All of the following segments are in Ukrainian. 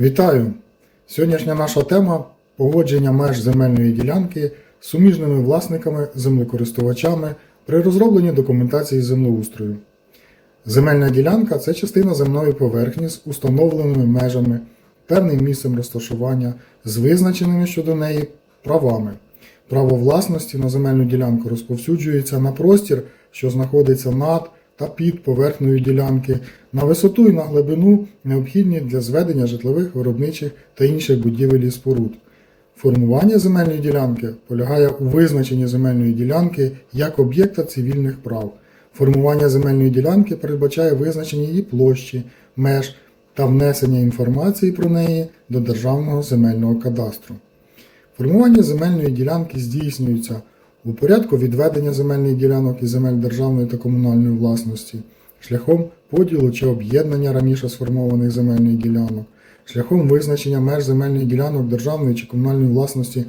Вітаю! Сьогоднішня наша тема погодження меж земельної ділянки з суміжними власниками землекористувачами при розробленні документації землеустрою. Земельна ділянка це частина земної поверхні з установленими межами, певним місцем розташування, з визначеними щодо неї правами. Право власності на земельну ділянку розповсюджується на простір, що знаходиться над та під поверхнею ділянки, на висоту і на глибину, необхідні для зведення житлових, виробничих та інших будівель і споруд. Формування земельної ділянки полягає у визначенні земельної ділянки як об'єкта цивільних прав. Формування земельної ділянки передбачає визначення її площі, меж та внесення інформації про неї до Державного земельного кадастру. Формування земельної ділянки здійснюється у порядку відведення земельних ділянок і земель державної та комунальної власності, шляхом поділу чи об'єднання раніше сформованих земельних ділянок, шляхом визначення меж земельних ділянок державної чи комунальної власності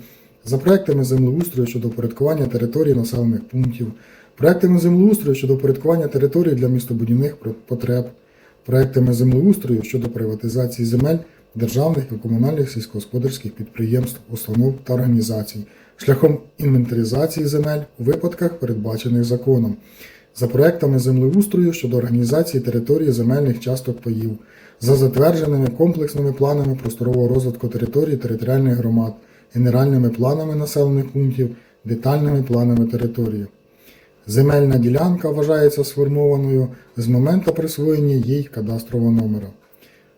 за проектами землеустрою щодо порядкування територій населених пунктів, проектами землеустрою щодо порядкування територій для містобудівних потреб, проектами землеустрою щодо приватизації земель державних і комунальних сільськогосподарських підприємств, установ та організацій, шляхом інвентаризації земель у випадках, передбачених законом, за проектами землеустрою щодо організації території земельних часток паїв, за затвердженими комплексними планами просторового розвитку територій територіальних громад, генеральними планами населених пунктів, детальними планами території. Земельна ділянка вважається сформованою з моменту присвоєння їй кадастрового номера.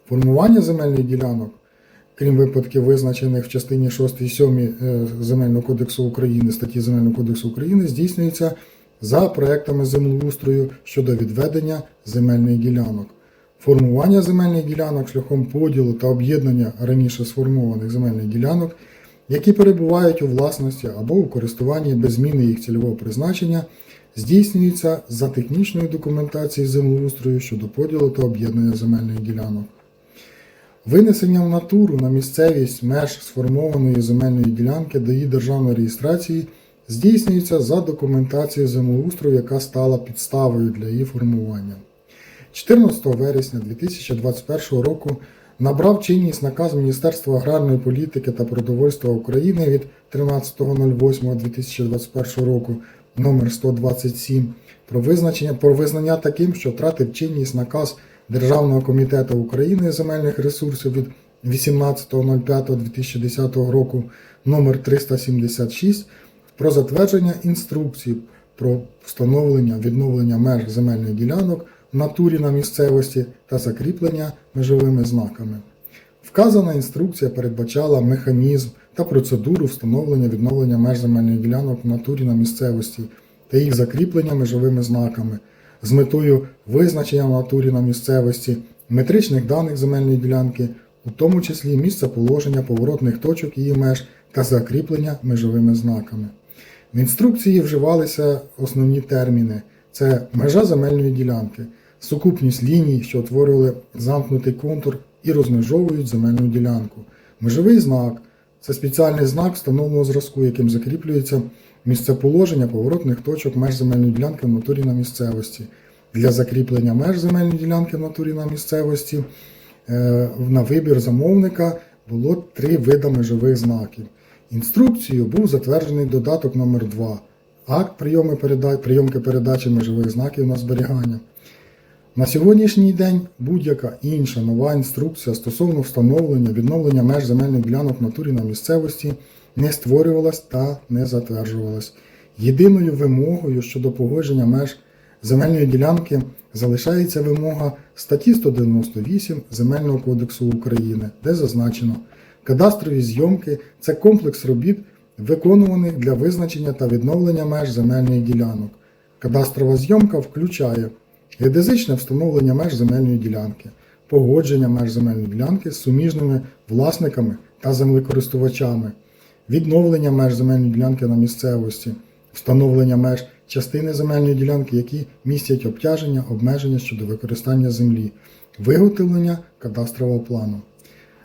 Формування земельних ділянок, крім випадків, визначених в частині 6 і 7 е, Земельного кодексу України, статті Земельного кодексу України, здійснюється за проектами землеустрою щодо відведення земельних ділянок. Формування земельних ділянок шляхом поділу та об'єднання раніше сформованих земельних ділянок, які перебувають у власності або у користуванні без зміни їх цільового призначення, здійснюється за технічною документацією землеустрою щодо поділу та об'єднання земельних ділянок. Винесення в натуру на місцевість меж сформованої земельної ділянки до її державної реєстрації здійснюється за документацією землеустрою, яка стала підставою для її формування. 14 вересня 2021 року набрав чинність наказ Міністерства аграрної політики та продовольства України від 13.08.2021 року номер 127 про визначення про визнання таким, що втратив чинність наказ Державного комітету України земельних ресурсів від 18.05.2010 року номер 376 про затвердження інструкції про встановлення відновлення меж земельних ділянок в натурі на місцевості та закріплення межовими знаками. Вказана інструкція передбачала механізм та процедуру встановлення відновлення меж земельних ділянок в натурі на місцевості та їх закріплення межовими знаками з метою визначення в натурі на місцевості метричних даних земельної ділянки, у тому числі місця положення поворотних точок її меж та закріплення межовими знаками. В інструкції вживалися основні терміни: це межа земельної ділянки, сукупність ліній, що утворювали замкнутий контур і розмежовують земельну ділянку, межовий знак це спеціальний знак встановленого зразку, яким закріплюється місцеположення поворотних точок меж земельної ділянки в натурі на місцевості. Для закріплення меж земельної ділянки в натурі на місцевості е, на вибір замовника було три вида межових знаків. Інструкцією був затверджений додаток номер 2 акт прийомки передачі межових знаків на зберігання. На сьогоднішній день будь-яка інша нова інструкція стосовно встановлення відновлення меж земельних ділянок в натурі на місцевості не створювалась та не затверджувалась. Єдиною вимогою щодо погодження меж земельної ділянки залишається вимога статті 198 Земельного кодексу України, де зазначено, кадастрові зйомки це комплекс робіт, виконуваних для визначення та відновлення меж земельних ділянок. Кадастрова зйомка включає геодезичне встановлення меж земельної ділянки, погодження меж земельної ділянки з суміжними власниками та землекористувачами, відновлення меж земельної ділянки на місцевості, встановлення меж частини земельної ділянки, які містять обтяження, обмеження щодо використання землі, виготовлення кадастрового плану.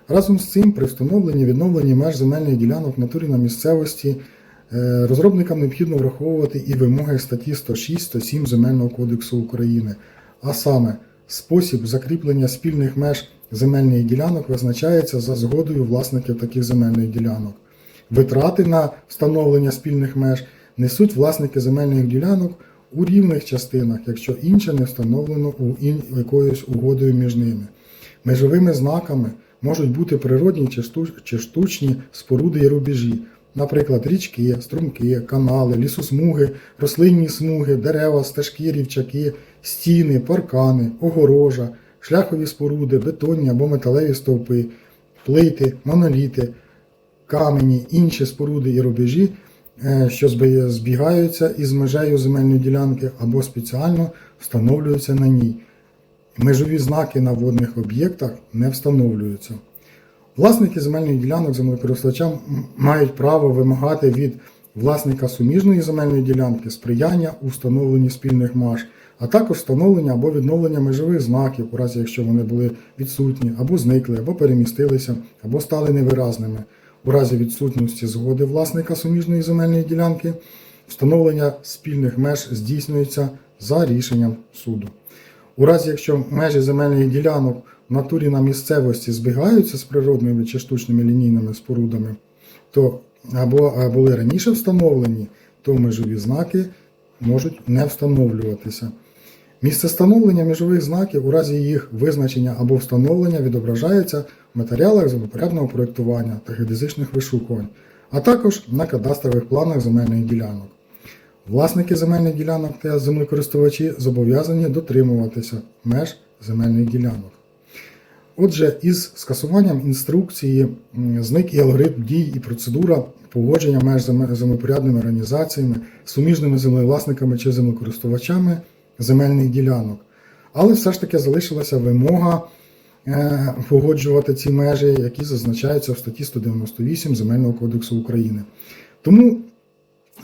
Разом з цим, при встановленні відновленні меж земельних ділянок в натурі на місцевості е, розробникам необхідно враховувати і вимоги статті 106-107 Земельного кодексу України, а саме спосіб закріплення спільних меж земельних ділянок визначається за згодою власників таких земельних ділянок. Витрати на встановлення спільних меж несуть власники земельних ділянок у рівних частинах, якщо інше не встановлено у ін- якоюсь угодою між ними. Межовими знаками можуть бути природні чи штуч- чи штучні споруди і рубежі, наприклад, річки, струмки, канали, лісосмуги, рослинні смуги, дерева, стежки, рівчаки, стіни, паркани, огорожа, шляхові споруди, бетонні або металеві стовпи, плити, моноліти, камені, інші споруди і рубежі, е, що збігаються із межею земельної ділянки або спеціально встановлюються на ній. Межові знаки на водних об'єктах не встановлюються. Власники земельних ділянок землекористувачам мають право вимагати від власника суміжної земельної ділянки сприяння у встановленні спільних меж, а також встановлення або відновлення межових знаків, у разі якщо вони були відсутні, або зникли, або перемістилися, або стали невиразними. У разі відсутності згоди власника суміжної земельної ділянки встановлення спільних меж здійснюється за рішенням суду. У разі, якщо межі земельних ділянок в натурі на місцевості збігаються з природними чи штучними лінійними спорудами, то або були раніше встановлені, то межові знаки можуть не встановлюватися. Місце встановлення межових знаків у разі їх визначення або встановлення відображається в матеріалах землепорядного проєктування та геодезичних вишукувань, а також на кадастрових планах земельних ділянок. Власники земельних ділянок та землекористувачі зобов'язані дотримуватися меж земельних ділянок. Отже, із скасуванням інструкції зник і алгоритм дій, і процедура погодження меж зем- землепорядними організаціями, суміжними землевласниками чи землекористувачами земельних ділянок. Але все ж таки залишилася вимога е, погоджувати ці межі, які зазначаються в статті 198 Земельного кодексу України. Тому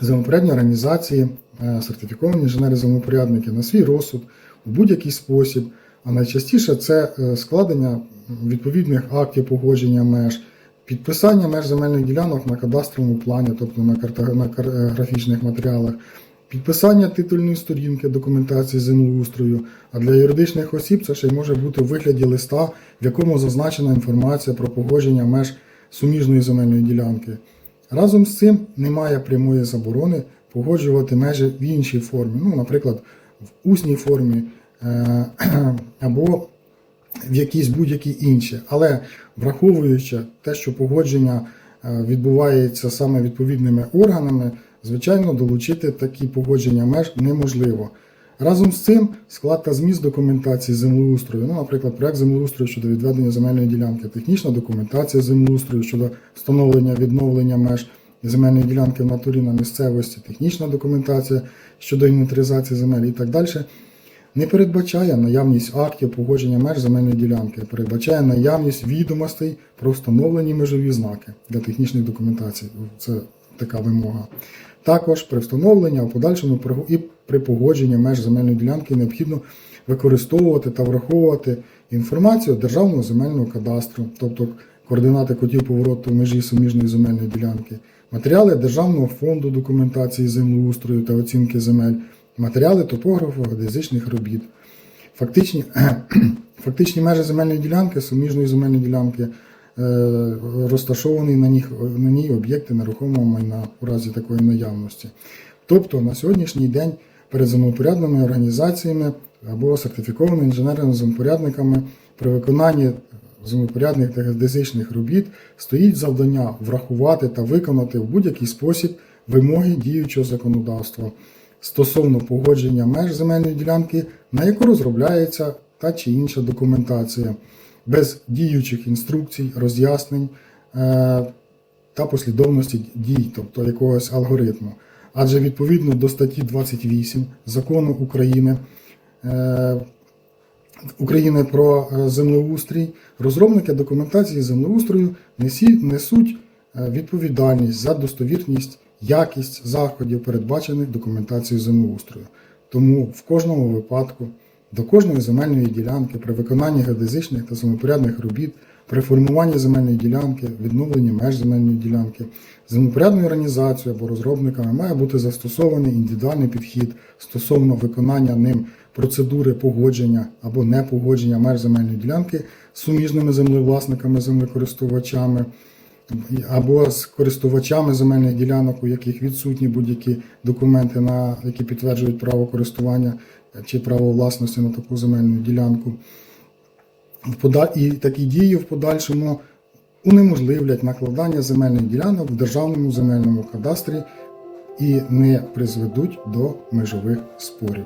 землепорядні організації, е, сертифіковані інженери-землепорядники на свій розсуд у будь-який спосіб, а найчастіше це е, складення відповідних актів погодження меж, підписання меж земельних ділянок на кадастровому плані, тобто на, картографічних матеріалах, підписання титульної сторінки документації землеустрою, а для юридичних осіб це ще й може бути у вигляді листа, в якому зазначена інформація про погодження меж суміжної земельної ділянки. Разом з цим немає прямої заборони погоджувати межі в іншій формі, ну, наприклад, в усній формі е, або в якійсь будь-якій іншій. Але враховуючи те, що погодження е, відбувається саме відповідними органами, звичайно, долучити такі погодження меж неможливо. Разом з цим склад та зміст документації землеустрою, ну, наприклад, проект землеустрою щодо відведення земельної ділянки, технічна документація землеустрою щодо встановлення відновлення меж земельної ділянки в натурі на місцевості, технічна документація щодо інвентаризації земель і так далі, не передбачає наявність актів погодження меж земельної ділянки, передбачає наявність відомостей про встановлені межові знаки для технічних документацій. Це така вимога. Також при встановленні, а в подальшому і при погодженні меж земельної ділянки необхідно використовувати та враховувати інформацію Державного земельного кадастру, тобто координати котів повороту межі суміжної земельної ділянки, матеріали Державного фонду документації землеустрою та оцінки земель, матеріали топографу геодезичних робіт. Фактичні, фактичні межі земельної ділянки, суміжної земельної ділянки, розташовані на, них, на ній об'єкти нерухомого майна у разі такої наявності. Тобто на сьогоднішній день перед землепорядними організаціями або сертифікованими інженерами-землепорядниками при виконанні землепорядних та геодезичних робіт стоїть завдання врахувати та виконати в будь-який спосіб вимоги діючого законодавства стосовно погодження меж земельної ділянки, на яку розробляється та чи інша документація, без діючих інструкцій, роз'яснень е, та послідовності дій, тобто якогось алгоритму. Адже відповідно до статті 28 закону України е, України про е, землеустрій, розробники документації землеустрою несуть відповідальність за достовірність, якість заходів, передбачених документацією землеустрою. Тому в кожному випадку до кожної земельної ділянки при виконанні геодезичних та землепорядних робіт при формуванні земельної ділянки, відновленні меж земельної ділянки, землепорядною організацією або розробниками має бути застосований індивідуальний підхід стосовно виконання ним процедури погодження або непогодження меж земельної ділянки з суміжними землевласниками, землекористувачами або з користувачами земельних ділянок, у яких відсутні будь-які документи, на які підтверджують право користування чи право власності на таку земельну ділянку. І такі дії в подальшому унеможливлять накладання земельних ділянок в державному земельному кадастрі і не призведуть до межових спорів.